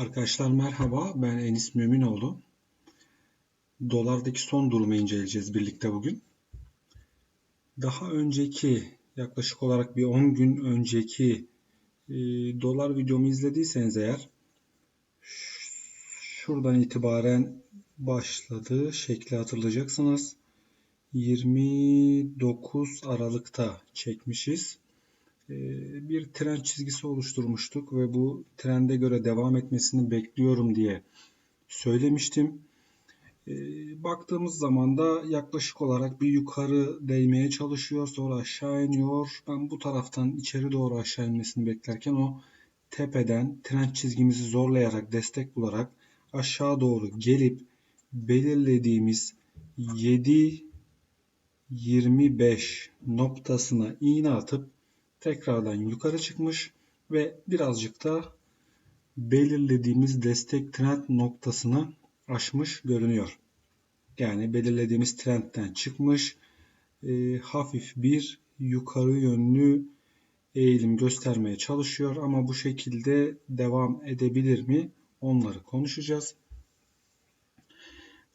Arkadaşlar merhaba, ben Enis Müminoğlu. Dolardaki son durumu inceleyeceğiz birlikte bugün. Daha önceki, yaklaşık olarak bir 10 gün önceki e, dolar videomu izlediyseniz eğer, şuradan itibaren başladığı şekli hatırlayacaksınız. 29 Aralık'ta çekmişiz. Ee, bir trend çizgisi oluşturmuştuk ve bu trende göre devam etmesini bekliyorum diye söylemiştim. Ee, baktığımız zaman da yaklaşık olarak bir yukarı değmeye çalışıyor sonra aşağı iniyor. Ben bu taraftan içeri doğru aşağı inmesini beklerken o tepeden trend çizgimizi zorlayarak destek bularak aşağı doğru gelip belirlediğimiz 7 25 noktasına iğne atıp tekrardan yukarı çıkmış ve birazcık da belirlediğimiz destek trend noktasını aşmış görünüyor. Yani belirlediğimiz trendten çıkmış e, hafif bir yukarı yönlü eğilim göstermeye çalışıyor ama bu şekilde devam edebilir mi? Onları konuşacağız.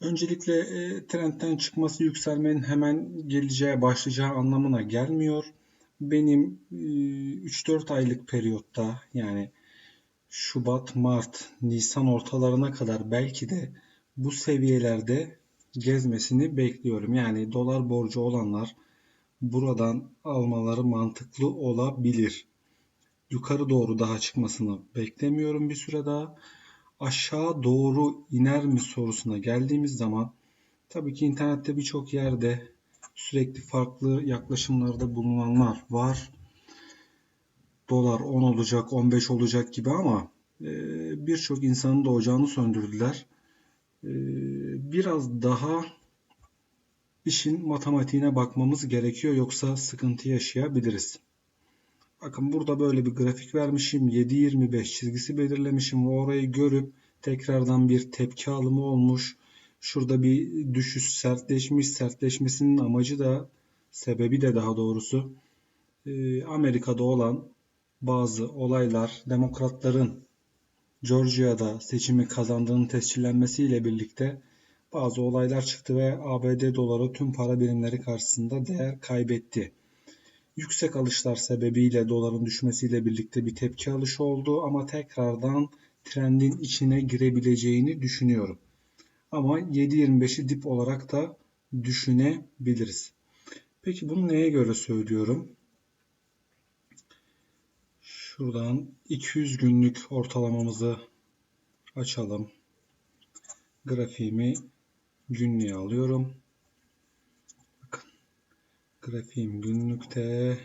Öncelikle e, trendten çıkması yükselmenin hemen geleceği başlayacağı anlamına gelmiyor benim 3-4 aylık periyotta yani Şubat, Mart, Nisan ortalarına kadar belki de bu seviyelerde gezmesini bekliyorum. Yani dolar borcu olanlar buradan almaları mantıklı olabilir. Yukarı doğru daha çıkmasını beklemiyorum bir süre daha. Aşağı doğru iner mi sorusuna geldiğimiz zaman tabii ki internette birçok yerde sürekli farklı yaklaşımlarda bulunanlar var. Dolar 10 olacak, 15 olacak gibi ama e, birçok insanın da ocağını söndürdüler. E, biraz daha işin matematiğine bakmamız gerekiyor yoksa sıkıntı yaşayabiliriz. Bakın burada böyle bir grafik vermişim. 7.25 çizgisi belirlemişim orayı görüp tekrardan bir tepki alımı olmuş. Şurada bir düşüş sertleşmiş. Sertleşmesinin amacı da sebebi de daha doğrusu e, Amerika'da olan bazı olaylar demokratların Georgia'da seçimi kazandığının tescillenmesiyle birlikte bazı olaylar çıktı ve ABD doları tüm para birimleri karşısında değer kaybetti. Yüksek alışlar sebebiyle doların düşmesiyle birlikte bir tepki alışı oldu ama tekrardan trendin içine girebileceğini düşünüyorum. Ama 7.25'i dip olarak da düşünebiliriz. Peki bunu neye göre söylüyorum? Şuradan 200 günlük ortalamamızı açalım. Grafiğimi günlüğe alıyorum. Bakın. Grafiğim günlükte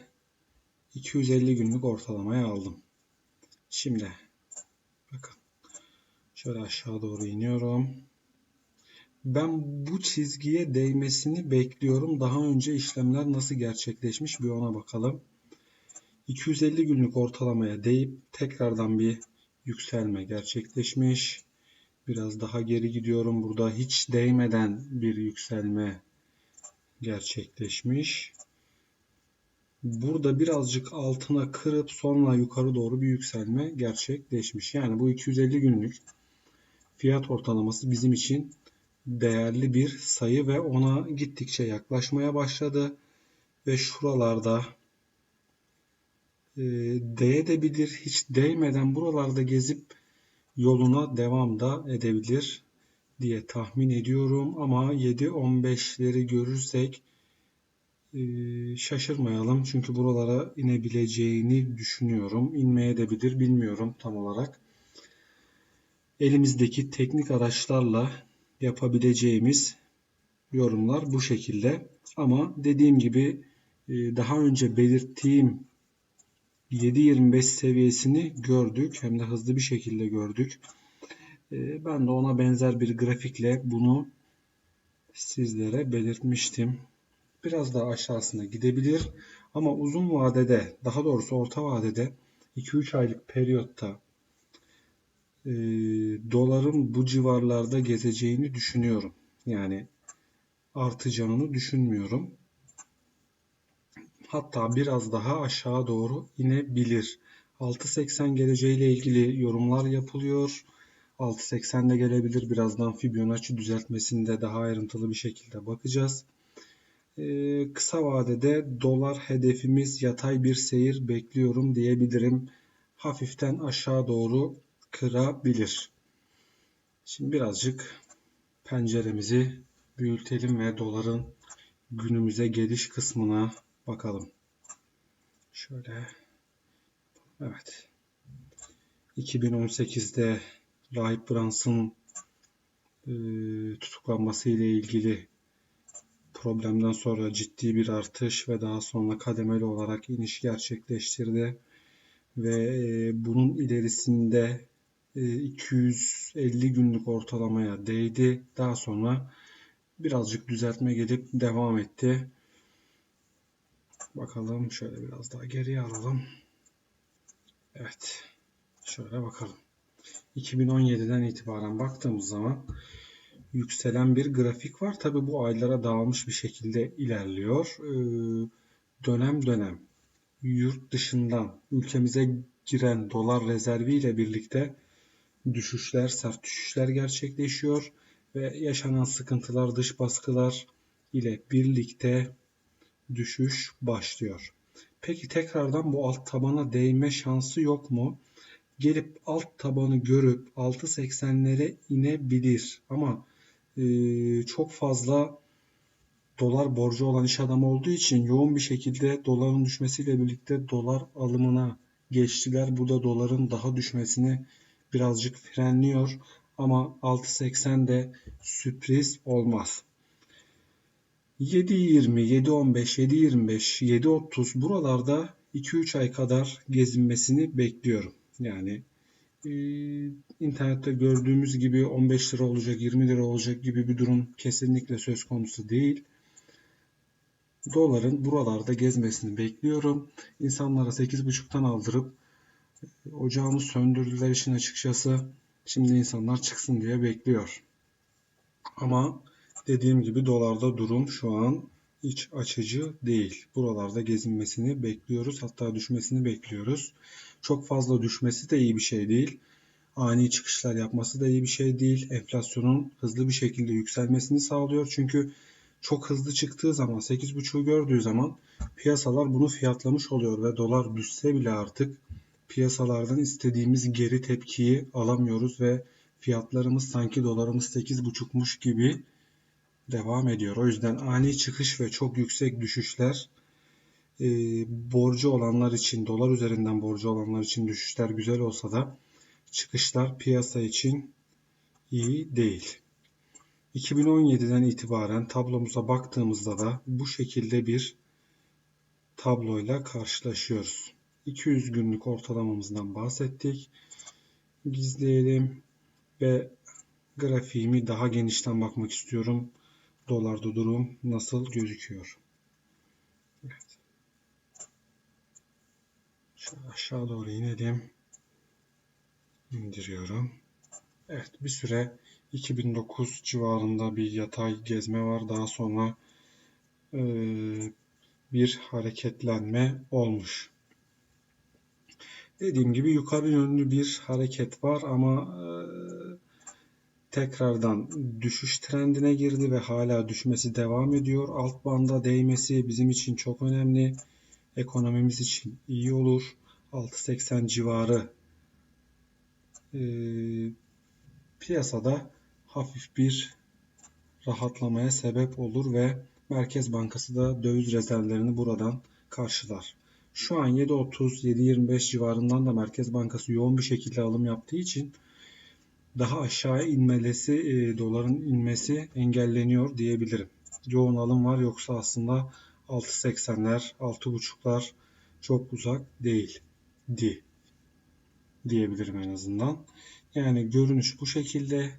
250 günlük ortalamaya aldım. Şimdi bakın. Şöyle aşağı doğru iniyorum. Ben bu çizgiye değmesini bekliyorum. Daha önce işlemler nasıl gerçekleşmiş bir ona bakalım. 250 günlük ortalamaya değip tekrardan bir yükselme gerçekleşmiş. Biraz daha geri gidiyorum. Burada hiç değmeden bir yükselme gerçekleşmiş. Burada birazcık altına kırıp sonra yukarı doğru bir yükselme gerçekleşmiş. Yani bu 250 günlük fiyat ortalaması bizim için değerli bir sayı ve ona gittikçe yaklaşmaya başladı. Ve şuralarda e, değebilir, hiç değmeden buralarda gezip yoluna devam da edebilir diye tahmin ediyorum. Ama 7-15'leri görürsek e, şaşırmayalım. Çünkü buralara inebileceğini düşünüyorum. İnmeye de bilir bilmiyorum tam olarak. Elimizdeki teknik araçlarla yapabileceğimiz yorumlar bu şekilde. Ama dediğim gibi e, daha önce belirttiğim 7.25 seviyesini gördük. Hem de hızlı bir şekilde gördük. E, ben de ona benzer bir grafikle bunu sizlere belirtmiştim. Biraz daha aşağısına gidebilir. Ama uzun vadede, daha doğrusu orta vadede 2-3 aylık periyotta e, doların bu civarlarda gezeceğini düşünüyorum. Yani artacağını düşünmüyorum. Hatta biraz daha aşağı doğru inebilir. 6.80 geleceğiyle ilgili yorumlar yapılıyor. 6.80 de gelebilir. Birazdan Fibonacci düzeltmesinde daha ayrıntılı bir şekilde bakacağız. Ee, kısa vadede dolar hedefimiz yatay bir seyir bekliyorum diyebilirim. Hafiften aşağı doğru kırabilir. Şimdi birazcık penceremizi büyütelim ve doların günümüze geliş kısmına bakalım. Şöyle. Evet. 2018'de Rahip Brunson tutuklanması ile ilgili problemden sonra ciddi bir artış ve daha sonra kademeli olarak iniş gerçekleştirdi. Ve e, bunun ilerisinde 250 günlük ortalamaya değdi. Daha sonra birazcık düzeltme gelip devam etti. Bakalım şöyle biraz daha geriye alalım. Evet. Şöyle bakalım. 2017'den itibaren baktığımız zaman yükselen bir grafik var. Tabi bu aylara dağılmış bir şekilde ilerliyor. Ee, dönem dönem yurt dışından ülkemize giren dolar rezervi ile birlikte düşüşler, sert düşüşler gerçekleşiyor ve yaşanan sıkıntılar, dış baskılar ile birlikte düşüş başlıyor. Peki tekrardan bu alt tabana değme şansı yok mu? Gelip alt tabanı görüp 6.80'lere inebilir ama e, çok fazla dolar borcu olan iş adamı olduğu için yoğun bir şekilde doların düşmesiyle birlikte dolar alımına geçtiler. Bu da doların daha düşmesini birazcık frenliyor ama 6.80 de sürpriz olmaz. 7.20, 7.15, 7.25, 7.30 buralarda 2-3 ay kadar gezinmesini bekliyorum. Yani e, internette gördüğümüz gibi 15 lira olacak, 20 lira olacak gibi bir durum kesinlikle söz konusu değil. Doların buralarda gezmesini bekliyorum. İnsanlara 8.5'tan aldırıp ocağını söndürdüler işin açıkçası. Şimdi insanlar çıksın diye bekliyor. Ama dediğim gibi dolarda durum şu an iç açıcı değil. Buralarda gezinmesini bekliyoruz. Hatta düşmesini bekliyoruz. Çok fazla düşmesi de iyi bir şey değil. Ani çıkışlar yapması da iyi bir şey değil. Enflasyonun hızlı bir şekilde yükselmesini sağlıyor. Çünkü çok hızlı çıktığı zaman 8.5'u gördüğü zaman piyasalar bunu fiyatlamış oluyor ve dolar düşse bile artık piyasalardan istediğimiz geri tepkiyi alamıyoruz ve fiyatlarımız sanki dolarımız 8.5'muş gibi devam ediyor. O yüzden ani çıkış ve çok yüksek düşüşler e, borcu olanlar için, dolar üzerinden borcu olanlar için düşüşler güzel olsa da çıkışlar piyasa için iyi değil. 2017'den itibaren tablomuza baktığımızda da bu şekilde bir tabloyla karşılaşıyoruz. 200 günlük ortalamamızdan bahsettik. Gizleyelim ve grafiğimi daha genişten bakmak istiyorum. Dolarda durum nasıl gözüküyor? Evet. Şöyle aşağı doğru inelim. İndiriyorum. Evet bir süre 2009 civarında bir yatay gezme var. Daha sonra e, bir hareketlenme olmuş. Dediğim gibi yukarı yönlü bir hareket var ama e, tekrardan düşüş trendine girdi ve hala düşmesi devam ediyor. Alt banda değmesi bizim için çok önemli. Ekonomimiz için iyi olur. 6.80 civarı e, piyasada hafif bir rahatlamaya sebep olur ve Merkez Bankası da döviz rezervlerini buradan karşılar. Şu an 7.30-7.25 civarından da Merkez Bankası yoğun bir şekilde alım yaptığı için daha aşağı inmelesi, e, doların inmesi engelleniyor diyebilirim. Yoğun alım var yoksa aslında 6.80'ler, 6.5'lar çok uzak değil di diyebilirim en azından. Yani görünüş bu şekilde.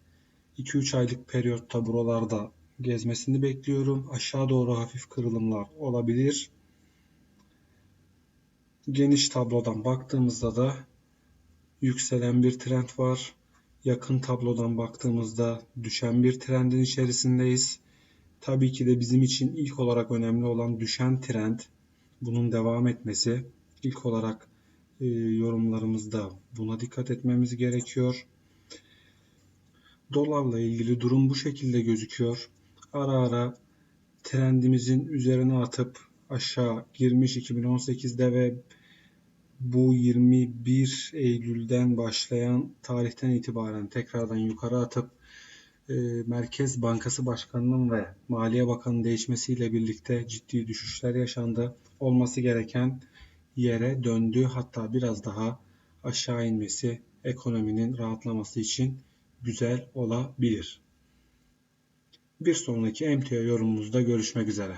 2-3 aylık periyotta buralarda gezmesini bekliyorum. Aşağı doğru hafif kırılımlar olabilir. Geniş tablodan baktığımızda da yükselen bir trend var. Yakın tablodan baktığımızda düşen bir trendin içerisindeyiz. Tabii ki de bizim için ilk olarak önemli olan düşen trend, bunun devam etmesi. İlk olarak e, yorumlarımızda buna dikkat etmemiz gerekiyor. Dolarla ilgili durum bu şekilde gözüküyor. Ara ara trendimizin üzerine atıp aşağı girmiş 2018'de ve bu 21 Eylül'den başlayan tarihten itibaren tekrardan yukarı atıp e, Merkez Bankası Başkanı'nın ve Maliye Bakanı değişmesiyle birlikte ciddi düşüşler yaşandı. Olması gereken yere döndü. Hatta biraz daha aşağı inmesi ekonominin rahatlaması için güzel olabilir. Bir sonraki emtia yorumumuzda görüşmek üzere.